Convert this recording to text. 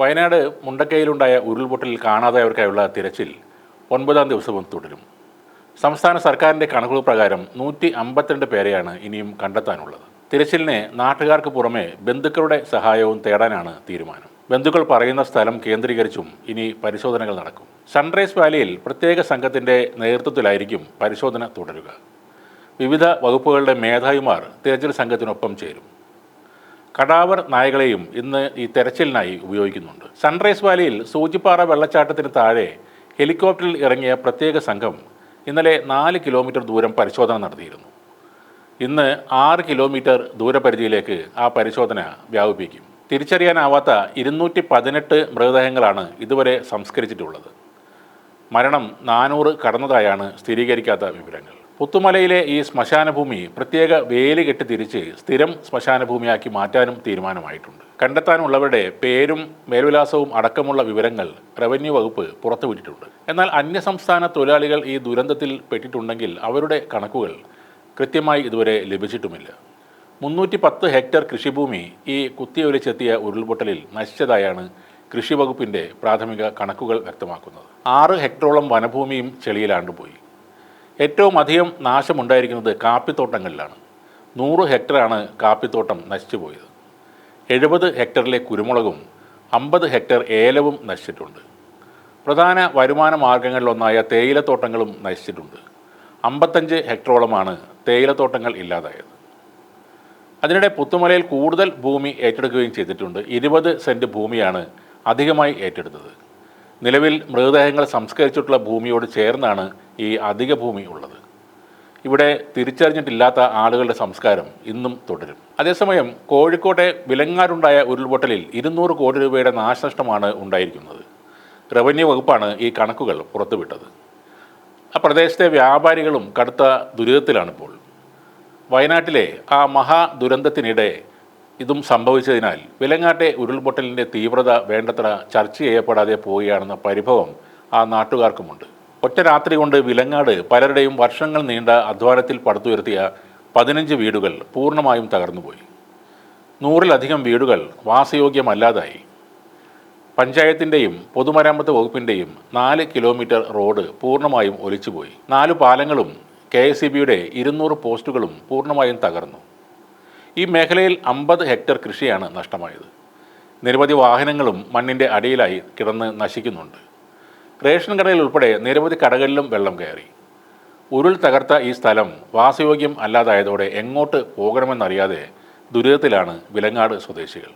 വയനാട് മുണ്ടക്കൈയിലുണ്ടായ ഉരുൾപൊട്ടലിൽ കാണാതായവർക്കായുള്ള തിരച്ചിൽ ഒൻപതാം ദിവസവും തുടരും. സംസ്ഥാന സർക്കാരിന്റെ കണക്കുകൾ പ്രകാരം നൂറ്റി അമ്പത്തിരണ്ട് പേരെയാണ് ഇനിയും കണ്ടെത്താനുള്ളത്. തിരച്ചിലിനെ നാട്ടുകാർക്ക് പുറമെ ബന്ധുക്കളുടെ സഹായവും തേടാനാണ് തീരുമാനം. ബന്ധുക്കൾ പറയുന്ന സ്ഥലം കേന്ദ്രീകരിച്ചും ഇനി പരിശോധനകൾ നടക്കും. സൺറൈസ് വാലിയിൽ പ്രത്യേക സംഘത്തിന്റെ നേതൃത്വത്തിലായിരിക്കും പരിശോധന തുടരുക. വിവിധ വകുപ്പുകളുടെ മേധാവിമാർ തിരച്ചിൽ സംഘത്തിനൊപ്പം ചേരും. കടാവർ നായകളെയും ഇന്ന് ഈ തെരച്ചിലിനായി ഉപയോഗിക്കുന്നുണ്ട്. സൺറൈസ് വാലിയിൽ സൂചിപ്പാറ വെള്ളച്ചാട്ടത്തിന് താഴെ ഹെലികോപ്റ്ററിൽ ഇറങ്ങിയ പ്രത്യേക സംഘം ഇന്നലെ നാല് കിലോമീറ്റർ ദൂരം പരിശോധന നടത്തിയിരുന്നു. ഇന്ന് ആറ് കിലോമീറ്റർ ദൂരപരിധിയിലേക്ക് ആ പരിശോധന വ്യാപിപ്പിക്കും. തിരിച്ചറിയാനാവാത്ത ഇരുന്നൂറ്റി പതിനെട്ട് മൃതദേഹങ്ങളാണ് ഇതുവരെ സംസ്കരിച്ചിട്ടുള്ളത്. മരണം നാനൂറ് കടന്നതായാണ് സ്ഥിരീകരിക്കാത്ത വിവരങ്ങൾ. പുത്തുമലയിലെ ഈ ശ്മശാനഭൂമി പ്രത്യേക വേലി കെട്ടി തിരിച്ച് സ്ഥിരം ശ്മശാനഭൂമിയാക്കി മാറ്റാനും തീരുമാനമായിട്ടുണ്ട്. കണ്ടെത്താനുള്ളവരുടെ പേരും മേൽവിലാസവും അടക്കമുള്ള വിവരങ്ങൾ റവന്യൂ വകുപ്പ് പുറത്തുവിട്ടിട്ടുണ്ട്. എന്നാൽ അന്യസംസ്ഥാന തൊഴിലാളികൾ ഈ ദുരന്തത്തിൽ പെട്ടിട്ടുണ്ടെങ്കിൽ അവരുടെ കണക്കുകൾ കൃത്യമായി ഇതുവരെ ലഭിച്ചിട്ടുമില്ല. മുന്നൂറ്റി പത്ത് ഹെക്ടർ കൃഷിഭൂമി ഈ കുത്തിയൊലിച്ചെത്തിയ ഉരുൾപൊട്ടലിൽ നശിച്ചതായാണ് കൃഷി വകുപ്പിന്റെ പ്രാഥമിക കണക്കുകൾ വ്യക്തമാക്കുന്നത്. ആറ് ഹെക്ടറോളം വനഭൂമിയും ചെളിയിലാണ്ടുപോയി. ഏറ്റവും അധികം നാശമുണ്ടായിരിക്കുന്നത് കാപ്പിത്തോട്ടങ്ങളിലാണ്. നൂറ് ഹെക്ടറാണ് കാപ്പിത്തോട്ടം നശിച്ചു പോയത്. എഴുപത് ഹെക്ടറിലെ കുരുമുളകും അമ്പത് ഹെക്ടർ ഏലവും നശിച്ചിട്ടുണ്ട്. പ്രധാന വരുമാന മാർഗങ്ങളിലൊന്നായ തേയിലത്തോട്ടങ്ങളും നശിച്ചിട്ടുണ്ട്. അമ്പത്തഞ്ച് ഹെക്ടറോളമാണ് തേയിലത്തോട്ടങ്ങൾ ഇല്ലാതായത്. അതിനിടെ പുത്തുമലയിൽ കൂടുതൽ ഭൂമി ഏറ്റെടുക്കുകയും ചെയ്തിട്ടുണ്ട്. ഇരുപത് സെന്റ് ഭൂമിയാണ് അധികമായി ഏറ്റെടുത്തത്. നിലവിൽ മൃതദേഹങ്ങൾ സംസ്കരിച്ചിട്ടുള്ള ഭൂമിയോട് ചേർന്നാണ് ഈ അധിക ഭൂമി ഉള്ളത്. ഇവിടെ തിരിച്ചറിഞ്ഞിട്ടില്ലാത്ത ആളുകളുടെ സംസ്കാരം ഇന്നും തുടരും. അതേസമയം കോഴിക്കോട്ടെ വിലങ്ങാരുണ്ടായ ഉരുൾപൊട്ടലിൽ ഇരുന്നൂറ് കോടി രൂപയുടെ നാശനഷ്ടമാണ് ഉണ്ടായിരിക്കുന്നത്. റവന്യൂ വകുപ്പാണ് ഈ കണക്കുകൾ പുറത്തുവിട്ടത്. ആ പ്രദേശത്തെ വ്യാപാരികളും കടുത്ത ദുരിതത്തിലാണിപ്പോൾ. വയനാട്ടിലെ ആ മഹാ ദുരന്തത്തിനിടെ ഇതും സംഭവിച്ചതിനാൽ വിലങ്ങാട്ടെ ഉരുൾപൊട്ടലിന്റെ തീവ്രത വേണ്ടത്ര ചർച്ച ചെയ്യപ്പെടാതെ പോവുകയാണെന്ന പരിഭവം ആ നാട്ടുകാർക്കുമുണ്ട്. ഒറ്റ രാത്രി കൊണ്ട് വിലങ്ങാട് പലരുടെയും വർഷങ്ങൾ നീണ്ട അധ്വാനത്തിൽ പടുത്തുയർത്തിയ പതിനഞ്ച് വീടുകൾ പൂർണമായും തകർന്നുപോയി. നൂറിലധികം വീടുകൾ വാസയോഗ്യമല്ലാതായി. പഞ്ചായത്തിന്റെയും പൊതുമരാമത്ത് വകുപ്പിന്റെയും നാല് കിലോമീറ്റർ റോഡ് പൂർണമായും ഒലിച്ചുപോയി. നാല് പാലങ്ങളും കെ എസ് ഇ ബിയുടെ ഇരുന്നൂറ് പോസ്റ്റുകളും പൂർണമായും തകർന്നു. ഈ മേഖലയിൽ അമ്പത് ഹെക്ടർ കൃഷിയാണ് നഷ്ടമായത്. നിരവധി വാഹനങ്ങളും മണ്ണിന്റെ അടിയിലായി കിടന്ന് നശിക്കുന്നുണ്ട്. റേഷൻ കടയിൽ ഉൾപ്പെടെ നിരവധി കടകളിലും വെള്ളം കയറി. ഉരുൾ തകർത്ത ഈ സ്ഥലം വാസയോഗ്യം അല്ലാതായതോടെ എങ്ങോട്ട് പോകണമെന്നറിയാതെ ദുരിതത്തിലാണ് വിലങ്ങാട് സ്വദേശികൾ.